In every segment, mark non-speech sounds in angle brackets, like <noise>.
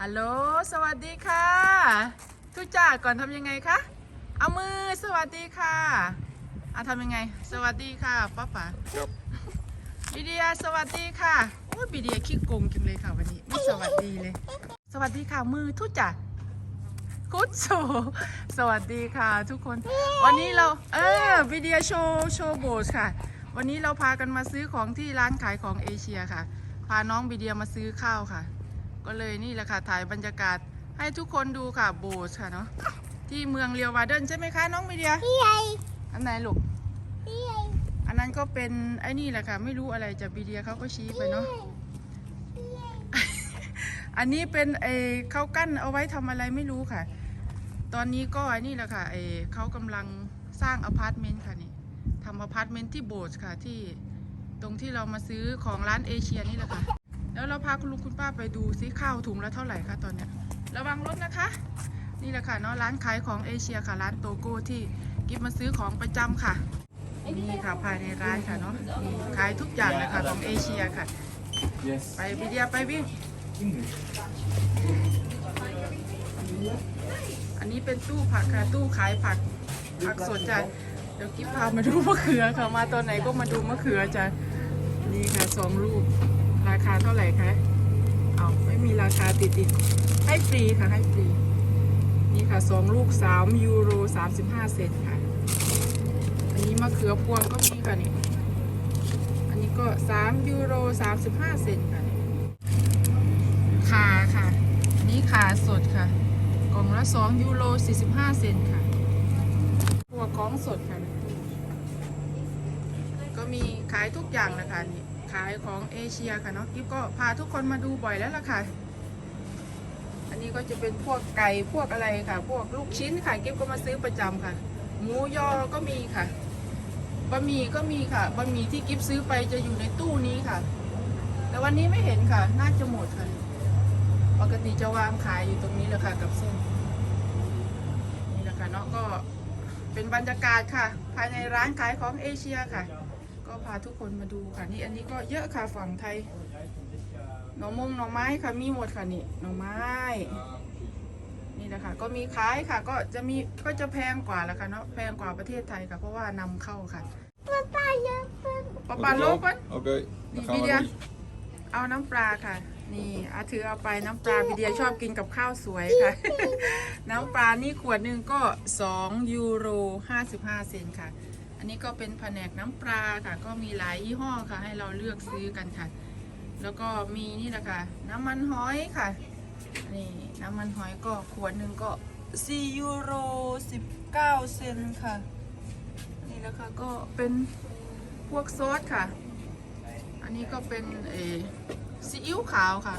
ฮัลโหล สวัสดีค่ะทุจ่าก่อนทำยังไงคะ เอามือสวัสดีค่ะอะทำยังไง สวัสดีค่ะป้าป๋าครับบีเดียสวัสดีค่ะโอ้ยบีเดียขี้โกงจังเลยค่ะวันนี้ ไม่สวัสดีเลย สวัสดีค่ะมือทุจ่าคุดโซสวัสดีค่ะทุกคน วันนี้เราเออบีเดียโชว์โชว์โบสค่ะ วันนี้เราพากันมาซื้อของที่ร้านขายของเอเชียค่ะ พาน้องบีเดียมาซื้อข้าวค่ะ ก็เลยนี่แหละค่ะถ่ายบรรยากาศให้ทุกคนดูค่ะโบสถ์ค่ะเนาะที่เมืองเรียววาเดนใช่ไหมคะน้องมีเดียพี่ใหญ่อันไหนลูกพี่ใหญ่อันนั้นก็เป็นไอ้นี่แหละค่ะ ไม่รู้อะไรจากบีเดียเขาก็ชี้ไปเนาะอันนี้เป็นไอ้เขากั้นเอาไว้ทำอะไรไม่รู้ค่ะ ตอนนี้ก็ไอ้นี่แหละค่ะไอ้เขากำลังสร้างอพาร์ตเมนต์ค่ะนี่ทำอพาร์ตเมนต์ที่โบสถ์ค่ะที่ตรงที่เรามาซื้อของร้านเอเชียนี่แหละค่ะ แล้วเราพาคุณลุงคุณป้าไปดูซิข้าวถุงละเท่าไหร่คะตอนเนี้ยระวังรถนะคะ นี่แหละค่ะเนาะร้านขายของเอเชียค่ะร้านโตโก้ที่กิฟมาซื้อของประจำค่ะนี่ค่ะภายในร้านค่ะเนาะนี่ขายทุกอย่างเลยค่ะของเอเชียค่ะ Yes. ไปวิเดียไปวิ่งอันนี้เป็นตู้ผักค่ะตู้ขายผักผักสดจ้ะเดี๋ยวกิฟพามาดูมะเขือค่ะมาตอนไหนก็มาดูมะเขือจ้ะนี่ค่ะสองลูก ราคาเท่าไหร่คะเอาไม่มีราคาติดติดให้ฟรีค่ะ ให้ฟรี นี่ค่ะสองลูกสามยูโรสามสิบห้าเซนค่ะ อันนี้มะเขือพวงก็มีค่ะนี่ อันนี้ก็สามยูโรสามสิบห้าเซนค่ะขาค่ะนนี้ขาสดค่ะ กล่องละสองยูโรสี่สิบห้าเซนค่ะพวกของสดค่ะ ก็มีขายทุกอย่างนะคะนี่ ขายของเอเชียค่ะเนาะกิ๊บก็พาทุกคนมาดูบ่อยแล้วล่ะค่ะ อันนี้ก็จะเป็นพวกไก่พวกอะไรค่ะ พวกลูกชิ้นค่ะกิ๊บก็มาซื้อประจำค่ะ หมูยอก็มีค่ะบะหมี่ก็มีค่ะบะหมี่ที่กิ๊บซื้อไปจะอยู่ในตู้นี้ค่ะ แต่วันนี้ไม่เห็นค่ะ น่าจะหมดค่ะ ปกติจะวางขายอยู่ตรงนี้เลยค่ะ กับเส้นนี่แหละค่ะเนาะก็เป็นบรรยากาศค่ะ ภายในร้านขายของเอเชียค่ะ พาทุกคนมาดูค่ะนี่อันนี้ก็เยอะค่ะฝั่งไทยหน่อมงหน่อไม้ค่ะมีหมดค่ะนี่หน่อไม้ นี่นะคะก็มีขายค่ะ ก็จะมีก็จะแพงกว่าแหละค่ะเนาะแพงกว่าประเทศไทยค่ะเพราะว่านำเข้าค่ะป้าป้าเยอะเพิ่มปะปาโลปัน Oké, Die dan gaan we video. door. เอาน้ำปลาค่ะ นี่อาถือเอาไปน้ำปลาวิเดียชอบกินกับข้าวสวยค่ะ น้ำปลานี่ขวดหนึ่งก็2ยูโร55เซนต์ค่ะ อันนี้ก็เป็นแผนกน้ำปลาค่ะ ก็มีหลายยี่ห้อค่ะ ให้เราเลือกซื้อกันค่ะ แล้วก็มีนี่แหละค่ะ น้ำมันหอยค่ะ นี่น้ำมันหอยก็ขวดหนึ่งก็4ยูโร19 เซนค่ะ นี่แหละค่ะก็เป็นพวกซอสค่ะ อันนี้ก็เป็นเอซีอิ๊วขาวค่ะ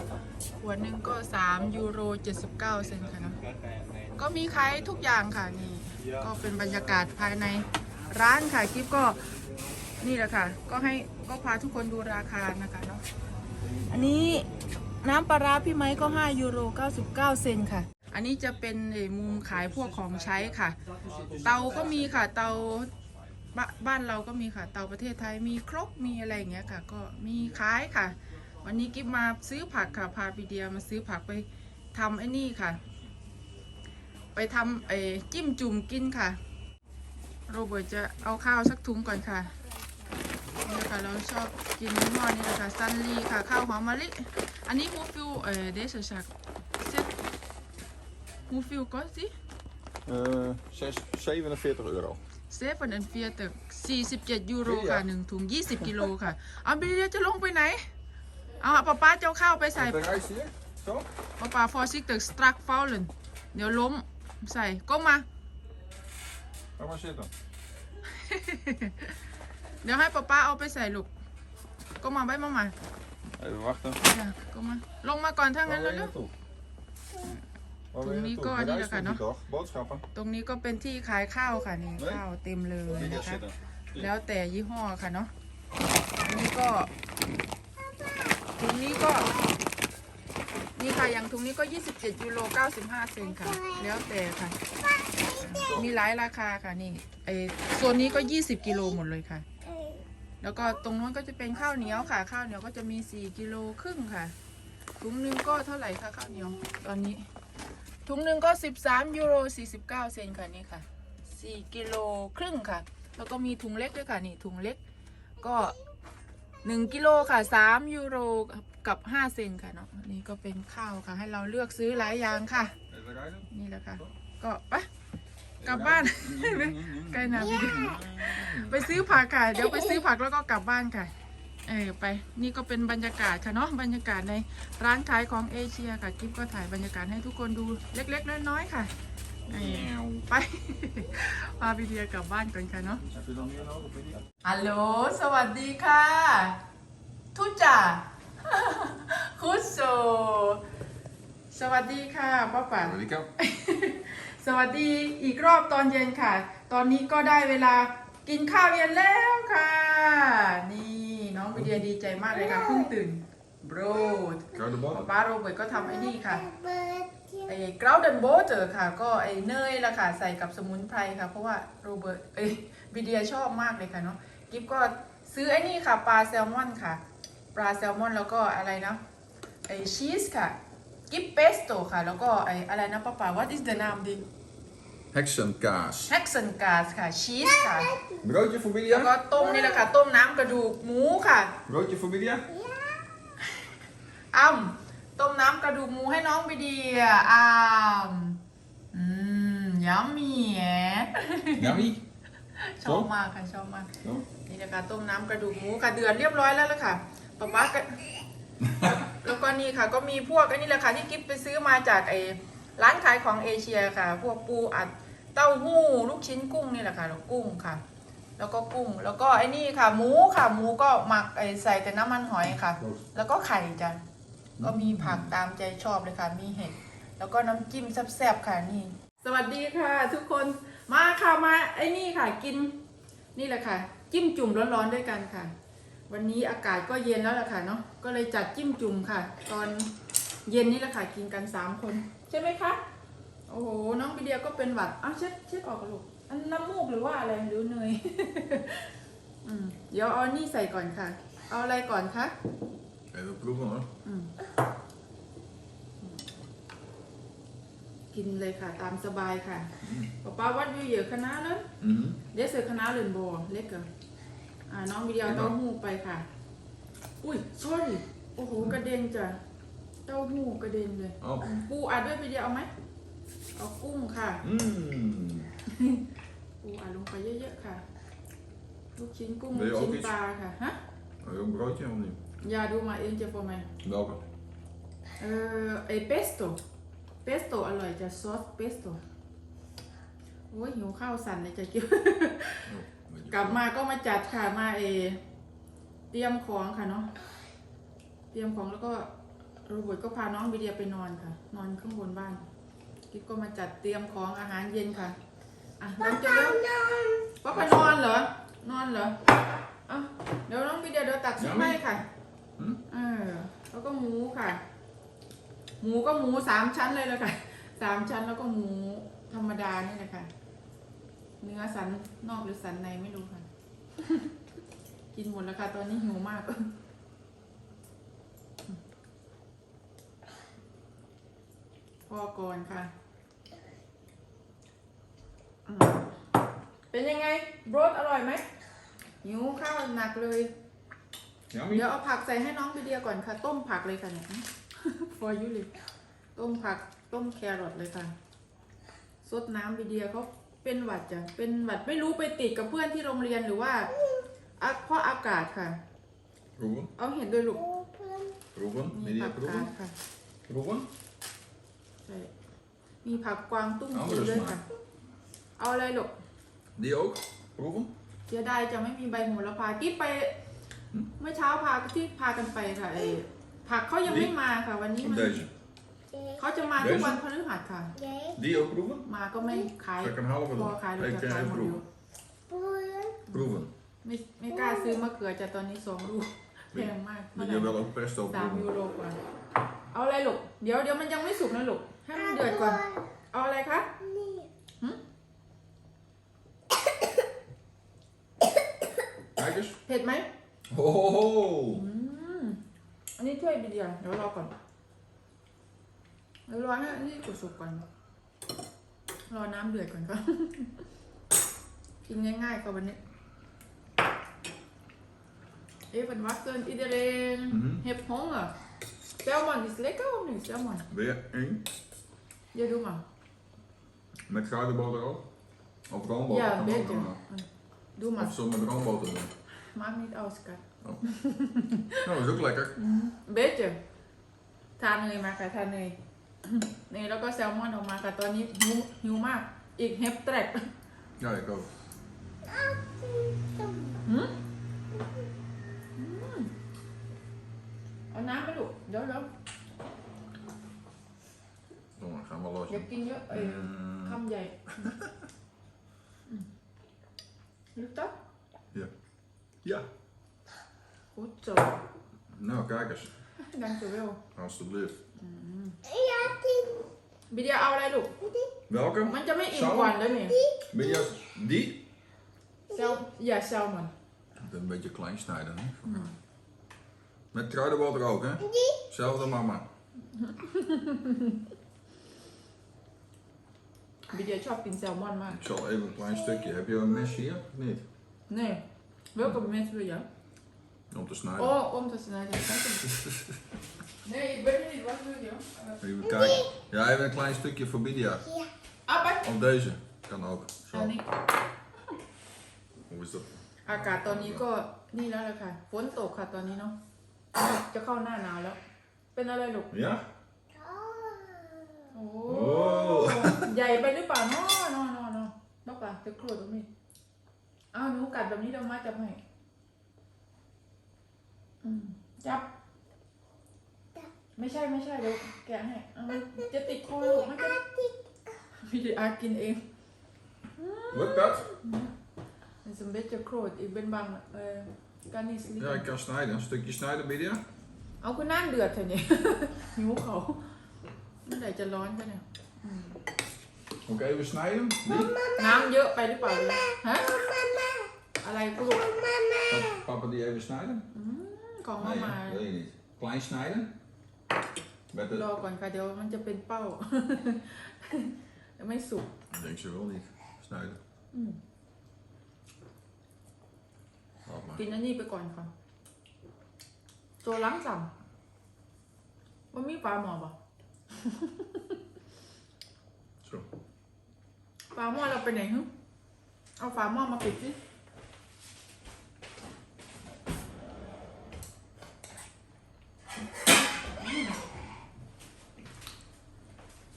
ขวดหนึ่งก็3ยูโร79 เซนค่ะเนอะก็มีขายทุกอย่างค่ะนี่ ก็เป็นบรรยากาศภายใน ร้านค่ะกิฟก็นี่แหละค่ะ ก็ให้ก็พาทุกคนดูราคานะคะเนาะอันนี้น้ำปลาร้าพี่ไม้ก็ 5 ยูโร 99 เซนค่ะ อันนี้จะเป็นเอ่อมุมขายพวกของใช้ค่ะ เตาก็มีค่ะเตาบบ้านเราก็มีค่ะ เตาประเทศไทยมีครกมีอะไรอย่างเงี้ยค่ะ ก็มีขายค่ะ วันนี้กิ๊บมาซื้อผักค่ะพาพีเดียมาซื้อผักไปทำไอ้นี่ค่ะ ไปทำไอ้จิ้มจุ่มกินค่ะ โรเบิร์ตจะเอาข้าวสักถุงก่อนค่ะนี่ค่ะเราชอบกินยี่ห้อนี้เลยค่ะซันลีค่ะข้าวหอมมะลิ อันนี้ฮูฟิลเอ่อเดชชักเซ็ตฮูฟิลก็สิ Eh, zes- 47 euro. เซฟอันเฟียตึก47 ยูโรค่ะหนึ่งถุง 20 กิโลค่ะ เอาเบียร์จะลงไปไหน เอาป้าป้าเจ้าข้าวไปใส่ Op de rijst hier? Zo? ป้าป้าฟอร์ซิกตึกสตรักฟาวเลนเดี๋ยวล้มใส่ก็มา Ga maar zitten. เดี๋ยวให้ป้าป้าเอาไปใส่ลูกก็มาไว้มามา Even wachten. จ้ะก็มา ลงมาก่อนถ้า Waar งั้น wil แล้ว je เร็ว naartoe? Waar Toen wil je die naartoe? kon De niet rijst lekker, komt niet no? toch? Boodschappen? ตรงนี้ก็เป็นที่ขายข้าวค่ะนี่ข้าวเต็มเลย Hier นะคะ zitten. แล้วแต่ยี่ห้อค่ะเนาะอันนี้ก็ถุงนี้ก็ นี่ค่ะอย่างถุงนี้ก็ 27ยูโร95 เซนค่ะ แล้วแต่ค่ะ มีหลายราคาค่ะนี่ไอส่วนนี้ก็ 20กิโลหมดเลยค่ะ แล้วก็ตรงนู้นก็จะเป็นข้าวเหนียวค่ะ ข้าวเหนียวก็จะมี 4กิโลครึ่งค่ะถุงหนึ่งก็เท่าไหร่คะข้าวเหนียวตอนนี้ถุงหนึ่งก็ 13ยูโร49 เซนค่ะนี่ค่ะ 4กิโลครึ่งค่ะ แล้วก็มีถุงเล็กด้วยค่ะนี่ถุงเล็กก็ 1กิโลค่ะ3ยูโร กับ5เซนค่ะเนาะอันนี่ก็เป็นข้าวค่ะ ให้เราเลือกซื้อหลายอย่างค่ะ Even rijden? นี่แหละค่ะ ก็ไปกลับบ้านใกล้นาพี่ดิไปซื้อผักค่ะเดี๋ยวไปซื้อผักแล้วก็กลับบ้านค่ะ เออไปนี่ก็เป็นบรรยากาศค่ะเนาะบรรยากาศในร้านขายของเอเชียค่ะกิ๊บก็ถ่ายบรรยากาศให้ทุกคนดูเล็กๆน้อยๆค่ะเออไปพาพี่เดียกลับบ้านก่อนค่ะเนาะ Heb je dan meer nodig, Lydia? ฮัลโหลสวัสดีค่ะทุจ่า คุสโซสวัสดีค่ะป้าป๋า Welkom. สวัสดีอีกรอบตอนเย็นค่ะ ตอนนี้ก็ได้เวลากินข้าวเย็นแล้วค่ะ นี่น้องวิเดียดีใจมากเลยค่ะเพิ่งตื่นโบรด Koude ป๊า ballen. ป้าโรเบิร์ตก็ทำไอ้นี่ค่ะเบิร์ดที่ไอ้กราวเดนโบเจอค่ะ ก็ไอ้เนยละค่ะใส่กับสมุนไพรค่ะ เพราะว่าโรเบิร์ตเอ้ยวิเดียชอบมากเลยค่ะเนาะกิฟก็ซื้อไอ้นี่ค่ะปลาแซลมอนค่ะ ปลาแซลมอนแล้วก็อะไรนะไอ้ชีสค่ะกิฟเปสโตค่ะ แล้วก็ไอ้อะไรนะป้าป๋า what is the name ดิ Heksenkaas. แฮกเซนกาสค่ะชีสค่ะ Broodje voor แล้วก็ Lydia? ต้มนี่แหละค่ะต้มน้ำกระดูกหมูค่ะ Broodje voor Lydia? อ้ำต้มน้ำกระดูกหมูให้น้องไปดีอะอ้ำอืมยัมมี่แ Yummy. ชอบมากค่ะชอบมาก Zo. นี่นะคะต้มน้ำกระดูกหมูค่ะเดือดเรียบร้อยแล้วละค่ะ ป๊าป๊าก็แล้วก็นี่ค่ะก็มีพวกอันนี้แหละค่ะที่กิ๊บไปซื้อมาจากไอ้ร้านขายของเอเชียค่ะ พวกปูอัดเต้าหู้ลูกชิ้นกุ้งนี่แหละค่ะแล้วกุ้งค่ะ แล้วก็กุ้งแล้วก็ไอ้นี่ค่ะ หมูค่ะหมูก็หมักไอ้ใส่แต่น้ำมันหอยค่ะ แล้วก็ไข่จ้ะก็มีผักตามใจชอบเลยค่ะ มีเห็ดแล้วก็น้ำจิ้มแซ่บๆค่ะนี่ สวัสดีค่ะ ทุกคนมาค่ะมาไอ้นี่ค่ะกินนี่แหละค่ะ จิ้มจุ่มร้อนๆด้วยกันค่ะ วันนี้อากาศก็เย็นแล้วล่ะค่ะเนาะก็เลยจัดจิ้มจุ่มค่ะ ตอนเย็นนี่แหละค่ะกินกันสามคน ใช่ไหมคะโอ้โหน้องบีเดียก็เป็นหวัดอ้าวเช็ดเช็ดออกกันลูกอันน้ำมูกหรือว่าอะไรหรือเนย อืมเดี๋ยวเอานี่ใส่ก่อนค่ะ เอาอะไรก่อนคะ Even proeven hoor. อืมกินเลยค่ะ ตามสบายค่ะป๊าป้าวัดวิวเหยอะคณะเลย Mhm. เดี๋ยวเสือคณะเรนโบว์เล็กเกิน อ่าน้องวิดีโอเต้าหู้ไปค่ะ อุ้ย sorry โอ้โหกระเด็นจ้ะเต้าหู้กระเด็นเลย Oh. ปูอัดด้วยวิดีโอเอาไหมเอากุ้งค่ะ Mmm. ปูอัดลงไปเยอะๆค่ะ ลูกชิ้นกุ้งเดี๋ลูยวกชิ้นเอาปลาค่ะฮะ Wil je ook een broodje of niet? อย่าดูมาเองจะพอไหม Welke? เออไอเปสโต้เปสโต้อร่อยจะซอสเปสโต้โอ้ยหิวข้าวสั่นเลยจะกิน Oh, beetje กลับมาก็มาจัดค่ะมาเอ เตรียมของค่ะเนาะเตรียมของแล้วก็โรเบิร์ตก็พาน้องวิเดียไปนอนค่ะ นอนข้างบนบ้านกิ๊บก็มาจัดเตรียมของอาหารเย็นค่ะอะน้องจะเริ่มป้าไปนอนเหรอนอนเหรอเอะเดี๋ยวน้องวิเดียเดี๋ยวตักซุปให้ค่ะหืมเออแล้วก็หมูค่ะ หมูก็หมูสามชั้นเลยละค่ะสามชั้นแล้วก็หมูธรรมดานี่แหละค่ะ เนื้อสันนอกหรือสันในไม่รู้ค่ะ กินหมดแล้วค่ะตอนนี้หิวมาก พอก่อนค่ะอืมเป็นยังไงโบรสอร่อยไหมหิวข้าวหนักเลย Yummy. เดี๋ยวเอาผักใส่ให้น้องไปเดียก่อนค่ะ ต้มผักเลยค่ะเนี่ย for you เลยต้มผักต้มแครอทเลยค่ะซดน้ำไปเดียเขา เป็นหวัดจ้ะเป็นหวัดไม่รู้ไปติดกับเพื่อนที่โรงเรียนหรือว่าอะเพราะอากาศค่ะ Proeven. เอาเห็นด้วยลูกโอ้เพื่อน Proeven. มี Lydia, ผักกาด proeven. ค่ะ Proeven. ใช่มีผักกวางตุ้งเอากินเลยด้วยมาค่ะเอาอะไรลูก Die ook. Proeven. เสียดายจะไม่มีใบโหระพากิ๊บไป เมื่อเช้าพาที่พากันไปค่ะไอ้ผักเขายังไม่มาค่ะ วันนี้ Of มัน deze. เขาจะมาทุกวันพฤหัสค่ะเย้ Die ook proeven. มาก็ไม่ขาย Zal ik een halve พอ doen? ขายเรา Ik จะ kan ขายห even มดเร็ว proeven. เพื่อน Proeven. ไม่ไม่กล้าซื้อมะเขือจะตอนนี้สองลูกแพงมาก Wil je wel ook pesto สามยู proeven? โรกว่าเอาอะไรลูกเดี๋ยวเดี๋ยวมันยังไม่สุกนะลูกให้มันเดือดก่อน เอาอะไรคะนี่ Kijk eens. เผ็ดไหม Oh. อืมอันนี้ช่วยบีเดียวเดี๋ยวรอก่อน เดี๋ยวรอให้อันนี่สุกๆก่อน รอน้ำเดือดก่อนก็ กินง่ายๆกับวันนี้ Even wachten iedereen. Mhm. Heb honger. Selman is lekker of niet? Selman. Weer één. Ja, doe maar. Met kruidenboter ook. Of roomboter. Ja, kan een ook beetje. nog. Doe maar. Of zo met roomboter doen. Maakt niet uit, skat. Nou, dat is ook lekker. <laughs> เบสเจอทา นเลยมาค่ะทานเลยนี่แล้วก็แซลมอนออกมาค่ะตอนนี้หิวหิวมาก อีกเฮปแตรก Ja, ik ook. หืมเอาน้ำไปลูกเดี๋ยวเดี๋ยว Kom maar, gaan we los. อย่ากินเยอะเอ้ย Mm, คำใหญ่ลูกต๊อบ ja. โอ้จบ Nou, kijk eens. ดังจะเวล Alsjeblieft. Ja, die. บิเดียเอาอะไรลูก Welke? มันจะไม่อิ่ม Salmon? ก่อนแล้วนี่ Ben je die? แซลอย่าแซลมอน Een beetje klein snijden, hè? Met kruidenboter ook, hè? Zelfde mama. <laughs> บิเดียชอบกินแซลมอนมาก Ik zal even een klein stukje. Heb je een mes hier? Of niet? นี่เวลกับเมสเลยเหรอ Om te snijden. Oh, om te snijden. Nee, ik weet niet wat wil je. Even kijken. Ja, even een klein stukje voor Bidia. Ja. Ah, bij. Of deze. Kan ook. Zo. อันนี้ Hoe is dat? อากาศตอนนี้ก็นี่แล้วเลยค่ะ ฝนตกค่ะตอนนี้เนาะ จะเข้าหน้าหนาวแล้ว เป็นอะไรลูก Ja? โอ้โอ้ใหญ่ไปหรือเปล่าเนาะเนาะเนาะเนาะนอกป่ะจะครัวตรงนี้อ้าวหนูกัดแบบนี้เดี๋ยวมาจับให้อืม จับ ไม่ใช่ไม่ใช่เดี๋ยวแกะให้เอามันจะติดคอลูกมันจะพี่ดีอากินเอง Lukt dat? Het is een beetje groot. Ik ben bang. eh kan niet Ja, ik slepen. kan snijden. Een stukje snijden, Bidia. เอาคุณนั่งเดือดเถอะเนี่ย หิวเขาเมื่อไหร่จะร้อนกันเนี่ย Ook even snijden. Die? น้ำเยอะไปหรือเปล่าเนี่ยฮะ Mama. อะไรกูลูก Kan papa die even snijden? อืมของมา Nee, มา hè? wil je niet. Klein snijden. Met รอ de... ก่อนค่ะ เดี๋ยวมันจะเป็นเป้าเดี๋ยวไม่สุก Ik denk ze wel niet. Snijden. อืม Laat maar. กินอันนี้ไปก่อนค่ะโจล้างสั่งมันมีปลาหมอป่ะ Zo. ปลาหม้อเราไปไหนฮึเอาฝาหม้อมาปิดสิ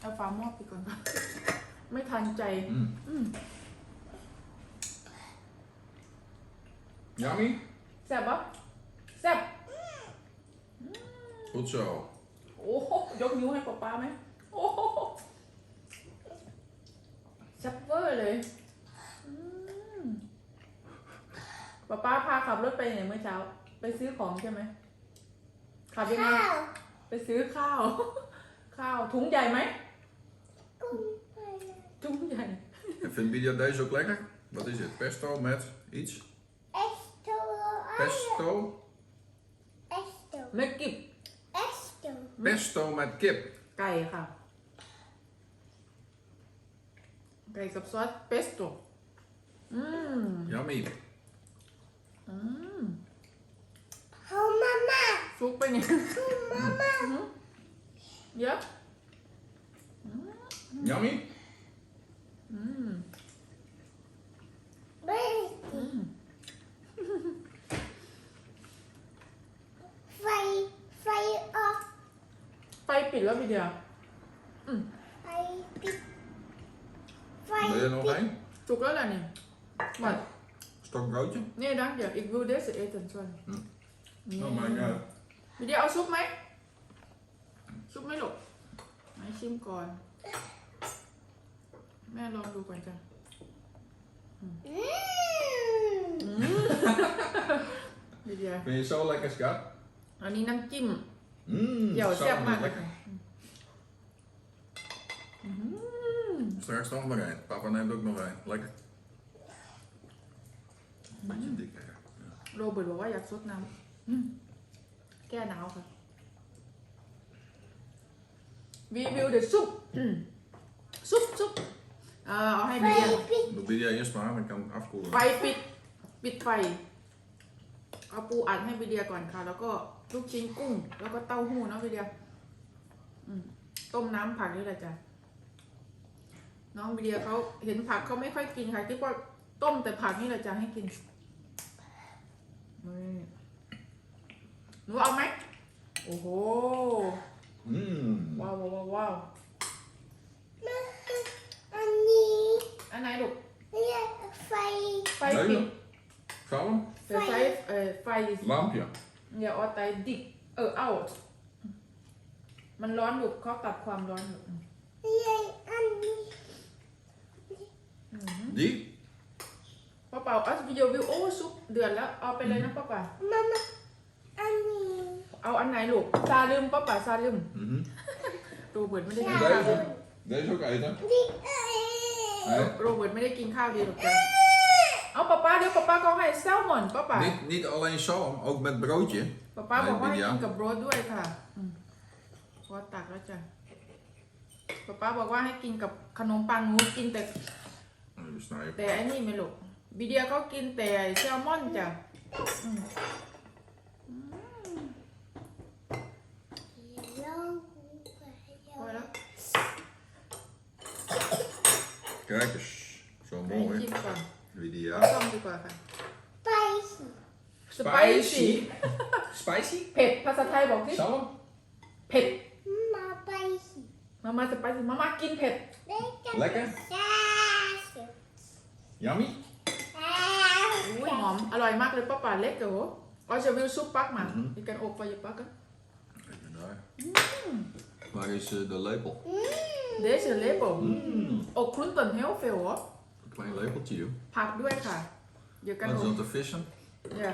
เอาฝาหม้อปิดก่อนค่ะไม่ทันใจ Mm. Mm. Yummy? แซ่บปะแซ่บ Goed zo. โอ้โหยกนิ้วให้ป๊าป๊าไหมโอ้โหแซ่บเวอร์เลยอืมป๊าป๊าพาขับรถไปไหนเมื่อเช้า ไปซื้อของใช่ไหมขับยังไง Cow. ไปซื้อข้าว ข้าวถุงใหญ่ไหม Kom. ถุงใหญ่ En vindt Bidia deze ook lekker? Wat is dit? Pesto met iets? Esto. Pesto? Esto. ไม่กิบ Esto. Pesto met kip. ไก่ค่ะไก่กับซอสเปสโต้อืม Yummy. อืม Oh, mama. ซุกไปเนี่ย Mama. เยอะ Yummy? อืม Baby. อืม Fire. Fire off. ไฟปิดแล้วพี่เดียว Fire pit. Wil je er nog één? สุกแล้วแหละเนี่ยมา Stokbroodje? เนี่ยดังเดี๋ยวอีกวิวเดสเอตันส่วนอืมนี่ Oh my god. พี่เดียวเอาซุปไหมซุปไหมลูกไหนชิมก่อน แม่ลองดูก่อนจ้ะ Mmm. พี่เดียว Vind je het zo lekker, schat? อันนี้น้ำจิ้ม Mmm. เดี๋ยว zo แซ่บมากเลย lekker. ค่ะอืม Straks nog maar één. Papa neemt ook nog één. Lekker. Beetje dik, hè? Ja. โรเบิร์ตบอกว่าอยากซดน้ำอืมแก้หนาวค่ะ we will the soup ซุปซุป เออเอาให้บีเดีย Doe wil jij eerst maar, dan kan het afkoelen. ไฟปิด ปิดไฟ เอาปูอัดให้บีเดียก่อนค่ะ แล้วก็ลูกชิ้นกุ้ง แล้วก็เต้าหู้เนาะบีเดียอืมต้มน้ำผักนี่แหละจ้ะน้องบีเดียเขาเห็นผักเขาไม่ค่อยกินค่ะคิดว่าต้มแต่ผักนี่แหละจ้ะให้กินนี่หนูเอาไหมโอ้โห Mmm. ว้าวว้าวว้าวว้าวอันนี้ อันไหนลูกเนี่ยไฟ ไฟปิด Nee, Kalm. แต่ไฟเอ่อไฟ Lampje. อย่าเอาไตดิกเออ เอามันร้อนอยู่เขาตัดความร้อนอยู่เนี่ยอันนี้ Die? ป้าเป่าอัสวิดีโอวิวโอ้ซุปเดือดแล้วเอาไปเลยนะป้าป่ามามาอันนี้เอาอันไหนลูกซาลืมป้าป่าซาลืม Mhm. โรเบิร์ตไม่ได้ En กิน ข้าว deze? Deze ook eten? ดิเอ้ย Nee? โรเบิร์ตไม่ได้กินข้าวดีหรอกจ้ะเอาป้าป้าเดี๋ยวป้าป้าก็ให้แซลมอนป้าป่า Niet, niet alleen zalm, ook met broodje. ป้าป้าบอกว่าให้ไม่เป็นไรกินกับโรสด้วยค่ะอืมพอตักแล้วจ้ะป้าป้าบอกว่าให้กินกับขนมปังหนูกินแต่ Even snijden. แต่อันนี้ไม่ลูกบีเดียเขากินแต่แซลมอนจ้ะอืม Kijk eens, zo mooi. Wie die ja? Spicy. Spicy. Spicy? <laughs> Pep, pas dat hij ook niet. Mama spicy. Mama is spicy. Mama kin. Lekker. Yummy. Oei, mam. Allo, je maakt papa lekker hoor. Als je wil soep, pak maar. Mhm. Je kan ook voor je pakken. Even. Waar is eh, de lepel? Mm. Deze lepel Mm. อกครุนตัน heel veel hoor Een klein lepeltje, joh. ผักด้วยค่ะ เดี๋ยวกัน Wat อ is ก dat te vissen? เนี่ย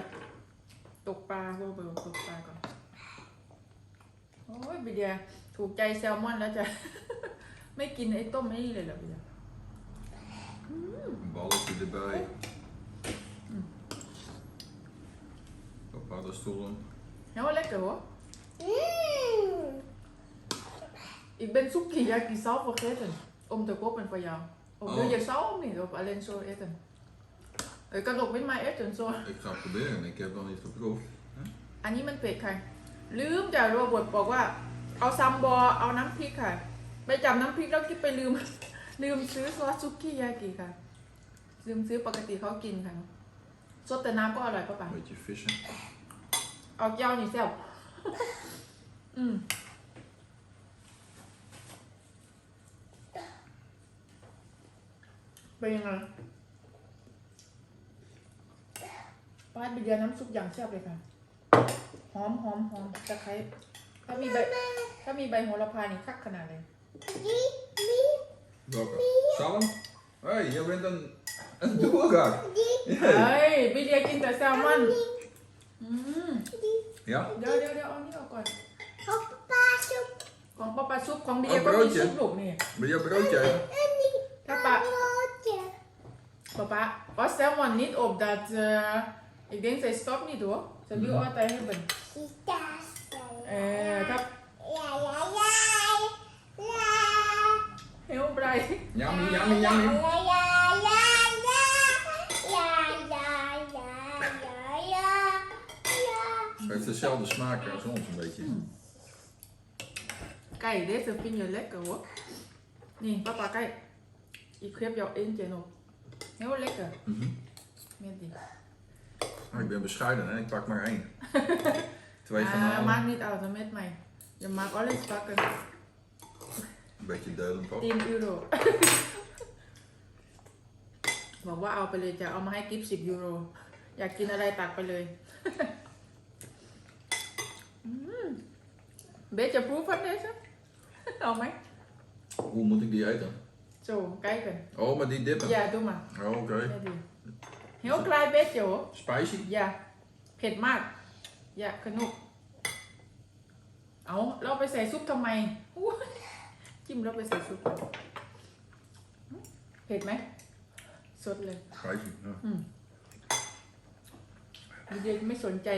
ตกปลาโรเบิร์ตตกปลาก่อน โอ้ยบีเดียถูกใจแซลมอนแล้วจ้ะ ไม่กินไอ้ต้มไอ้นี่เลยเหรอบีเดีย Een balletje erbij. Wat paddenstoelen. heel lekker hoor อืม Ik ben zoekje zelf vergeten om te kopen voor jou. Of wil Oh. je zelf niet of alleen zo eten? Je kan ook met mij eten zo. Ik ga het proberen, ik heb nog niet geproefd. อันนี้มันเผ็ดค่ะ ลืมจ้ะโรเบิร์ตบอกว่า เอาซัมบอเอาน้ำพริกค่ะ ไปจับน้ำพริกแล้วกินไปลืม ลืมซื้อซอสซุกี้ยากิค่ะ ลืมซื้อปกติเขากินค่ะซดแต่น้ำก็อร่อยป่ะป่ะ Een beetje vissen. เอาเจ้านี่แซ่บ เป็นยังไงป้าดไปเดียวน้ำซุปอย่างแซ่บเลยค่ะ หอมหอมหอมตะไคร้ถ้ามีใบ ถ้ามีใบโหระพานี่คักขนาดเลยนี่นี่ Welke? Zalm? Hé, hey, jij bent een, een doorgaar. นี่เฮ้ยบิเดียกินแต่แซลมอน อืม Ja? เดี๋ยวเดี๋ยวเดี๋ยวเอานี่ออกก่อนเขาปลาชุบของป้าปลาซุปของบิเดียเอาก็โปรมีเจกต์ซุปลูกนี่ Wil jij broodje eten? อันนี้ถ้าปลาโรเจอ Papa was helemaal niet op dat. Eh, ik denk, zij stopt niet hoor. Ze wil mhm. altijd hebben. Eh, ja. Heel blij. Ja, ja. Het Ze heeft dezelfde smaak als ons een beetje. Kijk, deze vind je lekker hoor. Nee, papa, kijk. Ik geef jou eentje nog. Heel lekker. Mhm. Met die. Ah, ik ben bescheiden, hè? Ik pak maar één. <laughs> Twee van Ah, allen. maakt niet uit, met mij. Je mag alles pakken. Een beetje delen, pap. 10 euro <laughs> บอกว่าเอาไปเลยจะเอามาให้กิฟต์สิบยูโร อยากกินอะไรตักไปเลย <laughs> อืมเบสจะพรูฟฟันได้ใช่ เอาไหม Hoe moet ik die eten? Zo, kijken. Oh, maar die dippen? Ja, doe maar. Oh, oké. Okay. Ja, Heel klein beetje hoor. Spicy? Ja. Vet maak. Ja, genoeg. เอาเราไปใส่ซุปทำไมจิ้มเราไปใส่ซุปเผ็ดไหมสดเลย Spicy นะอืมเย็นไม่สนใจ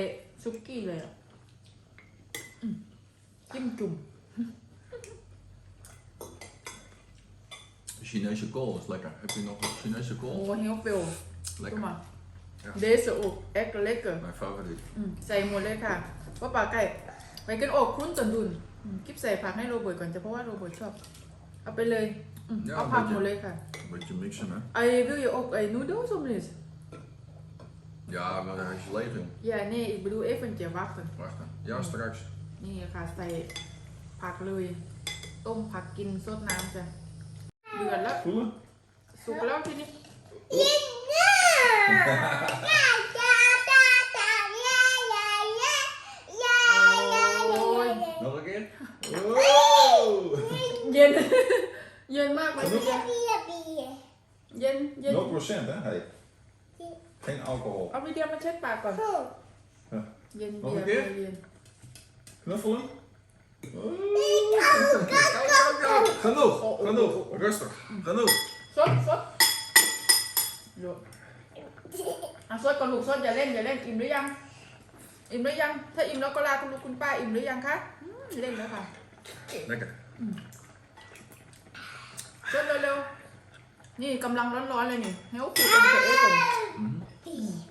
ซุกี้เลยอะจิ้มจุ่ม Chinese kool is lekker. Heb je nog wat Chinese โอ้ kool? เฮลเฟล Lekker. ก็มา Ja. เดสอกเอ็กเล็กเกอร์ Mijn favoriet. ใส่หมดเลยค่ะว่าปลาไก่ไปกันอกคุ้นจนดุนอืมกิ๊บใส่ผักให้โรเบิร์ตก่อนจะเพราะว่าโรเบิร์ตชอบ เอาไปเลยอืม Ja, เอาผัก een beetje. หมดเลยค่ะ Een beetje mixen, hè? ไอวิล je ook ไอนูโดสมลิส Ja, maar hij is leven. อย่านี่อีกไปดูเอฟเฟนเจียวักกัน Wacht, hè. Ja, straks. นี่ค่ะใส่ผักเลย ต้มผักกินซดน้ำจ้ะ เดือดแล้ว Voelen? สุกแล้วทีนี้โอ้ย Nog een keer? Oh! เย็น เย็นมากเลยทีเดียวเย็นเย็น0% hè? Hey. Geen alcohol. เอาวิดีโอมาเช็ดปากก่อนเย็น nog เบีย een ร์เบีย keer? ร์เย็น Knuffelen? Genoeg, genoeg. Rustig. Genoeg. ซดซดโยอะซดก่อนลูกซดอย่าเล่นอย่าเล่นอิ่มหรือยัง อิ่มหรือยัง ถ้าอิ่มแล้วก็ลาคุณลูกคุณป้าอิ่มหรือยังคะอืมเล่นแล้วค่ะ Lekker. ซดเร็วๆนี่กำลังร้อนๆเลยนี่เฮลฟูเป็นเอฟผม Mhm.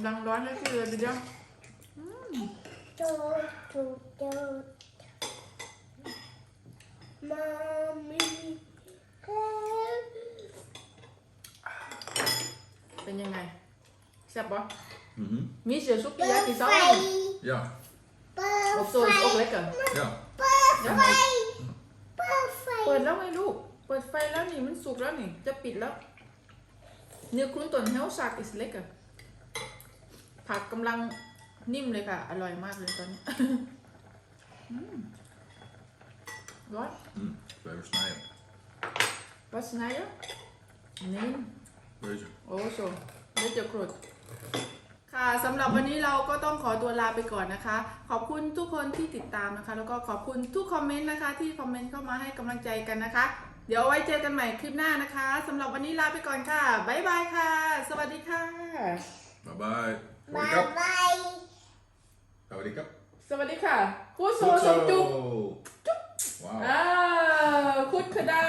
ำลังร้อนเลยทีเดียวเดียว Mommy. เป็นยังไงแซ่บปะ Mhm. มีเสือซุปยากิซอส Ja, อบโซนอกเล็กกัน ja. เดี๋ยวเปิดแล้วไงลูก เปิดไฟแล้วนี่มันสุกแล้วนี่ จะปิดแล้วเนื้อครุนต่นเฮลซักอิสเล็กอะ ผักกำลังนิ่มเลยค่ะ อร่อยมากเลยตอนนี้อืมร้อน Mm. Even snijden. Wat snijden? Nee. Deze. โอ้โซเด็ดจะกรดค่ะสำหรับวันนี้เราก็ต้องขอตัวลาไปก่อนนะคะ ขอบคุณทุกคนที่ติดตามนะคะ แล้วก็ขอบคุณทุกคอมเมนต์นะคะ ที่คอมเมนต์เข้ามาให้กำลังใจกันนะคะ เดี๋ยวไว้เจอกันใหม่คลิปหน้านะคะสำหรับวันนี้ลาไปก่อนค่ะ บ๊ายบายค่ะ สวัสดีค่ะ Bye bye. สวัสดีครับายสวัสดีครับสวัสดีค่ะ คุโซสมจุ๊บจุ๊บ ว้าว อ่าคุดคดา